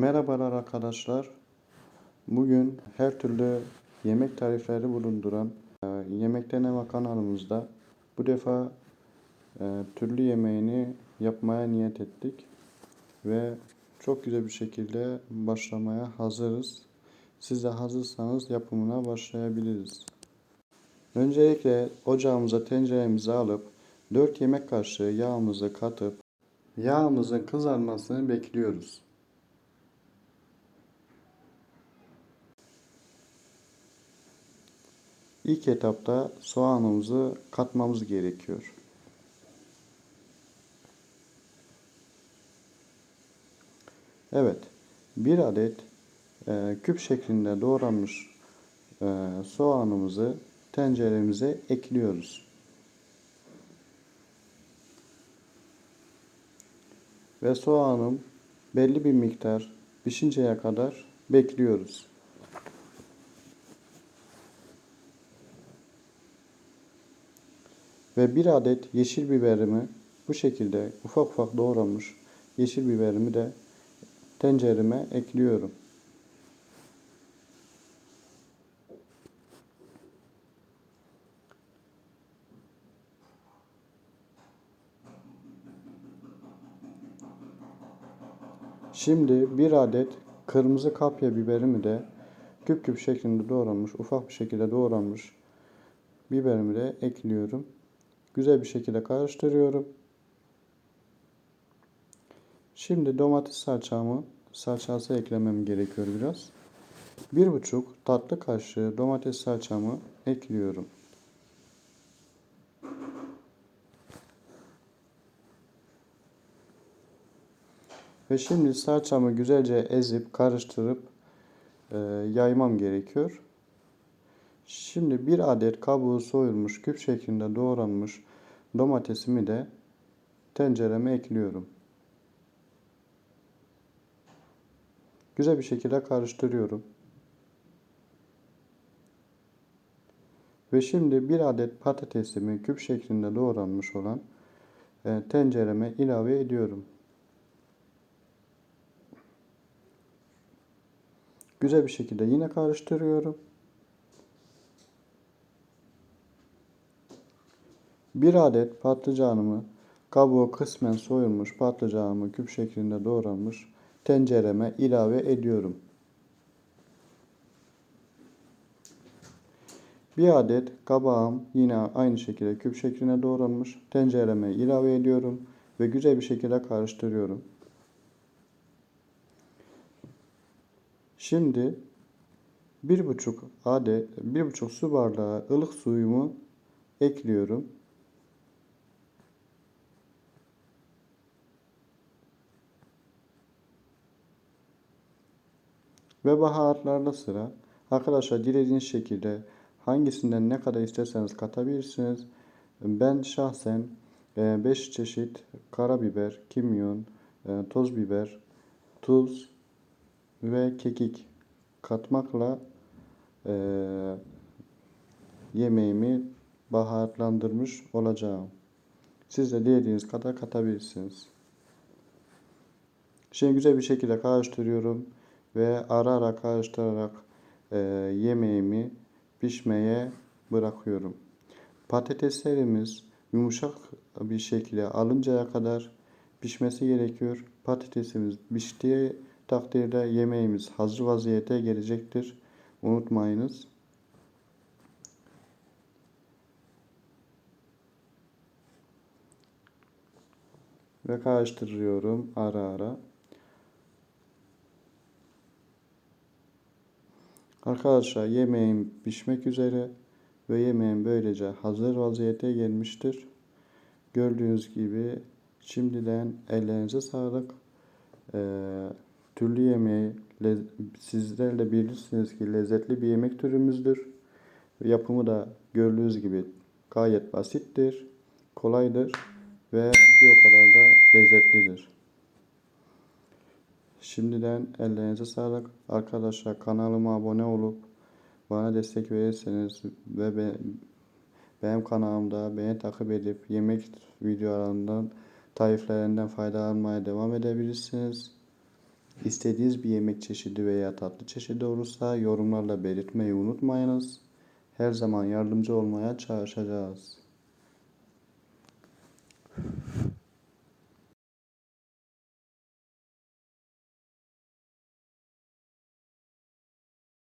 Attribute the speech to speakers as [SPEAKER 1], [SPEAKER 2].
[SPEAKER 1] Merhabalar arkadaşlar. Bugün her türlü yemek tarifleri bulunduran e, Yemek Deneme kanalımızda bu defa e, türlü yemeğini yapmaya niyet ettik ve çok güzel bir şekilde başlamaya hazırız. Siz de hazırsanız yapımına başlayabiliriz. Öncelikle ocağımıza tenceremizi alıp 4 yemek kaşığı yağımızı katıp yağımızın kızarmasını bekliyoruz. İlk etapta soğanımızı katmamız gerekiyor. Evet, bir adet e, küp şeklinde doğranmış e, soğanımızı tenceremize ekliyoruz. Ve soğanım belli bir miktar pişinceye kadar bekliyoruz. Ve bir adet yeşil biberimi bu şekilde ufak ufak doğranmış yeşil biberimi de tencereme ekliyorum. Şimdi bir adet kırmızı kapya biberimi de küp küp şeklinde doğranmış, ufak bir şekilde doğranmış biberimi de ekliyorum. Güzel bir şekilde karıştırıyorum. Şimdi domates salçamı salçası eklemem gerekiyor biraz. Bir buçuk tatlı kaşığı domates salçamı ekliyorum. Ve şimdi salçamı güzelce ezip karıştırıp e, yaymam gerekiyor. Şimdi bir adet kabuğu soyulmuş küp şeklinde doğranmış domatesimi de tencereme ekliyorum. Güzel bir şekilde karıştırıyorum. Ve şimdi bir adet patatesimi küp şeklinde doğranmış olan e, tencereme ilave ediyorum. Güzel bir şekilde yine karıştırıyorum. Bir adet patlıcanımı kabuğu kısmen soyulmuş patlıcanımı küp şeklinde doğranmış tencereme ilave ediyorum. Bir adet kabağım yine aynı şekilde küp şeklinde doğranmış tencereme ilave ediyorum ve güzel bir şekilde karıştırıyorum. Şimdi bir buçuk adet bir buçuk su bardağı ılık suyumu ekliyorum. Ve baharatlarda sıra. Arkadaşlar dilediğiniz şekilde hangisinden ne kadar isterseniz katabilirsiniz. Ben şahsen 5 e, çeşit karabiber, kimyon, e, toz biber, tuz ve kekik katmakla e, yemeğimi baharatlandırmış olacağım. Siz de dilediğiniz kadar katabilirsiniz. Şimdi güzel bir şekilde karıştırıyorum ve ara ara karıştırarak e, yemeğimi pişmeye bırakıyorum. Patateslerimiz yumuşak bir şekilde alıncaya kadar pişmesi gerekiyor. Patatesimiz piştiği takdirde yemeğimiz hazır vaziyete gelecektir. Unutmayınız. Ve karıştırıyorum ara ara. Arkadaşlar yemeğim pişmek üzere ve yemeğim böylece hazır vaziyete gelmiştir. Gördüğünüz gibi şimdiden ellerinize sağlık. Ee, türlü yemeği sizler de bilirsiniz ki lezzetli bir yemek türümüzdür. Yapımı da gördüğünüz gibi gayet basittir, kolaydır ve bir o kadar da lezzetlidir. Şimdiden ellerinize sağlık. Arkadaşlar kanalıma abone olup bana destek verirseniz ve be, benim kanalımda beni takip edip yemek videolarından tariflerinden faydalanmaya devam edebilirsiniz. İstediğiniz bir yemek çeşidi veya tatlı çeşidi olursa yorumlarla belirtmeyi unutmayınız. Her zaman yardımcı olmaya çalışacağız.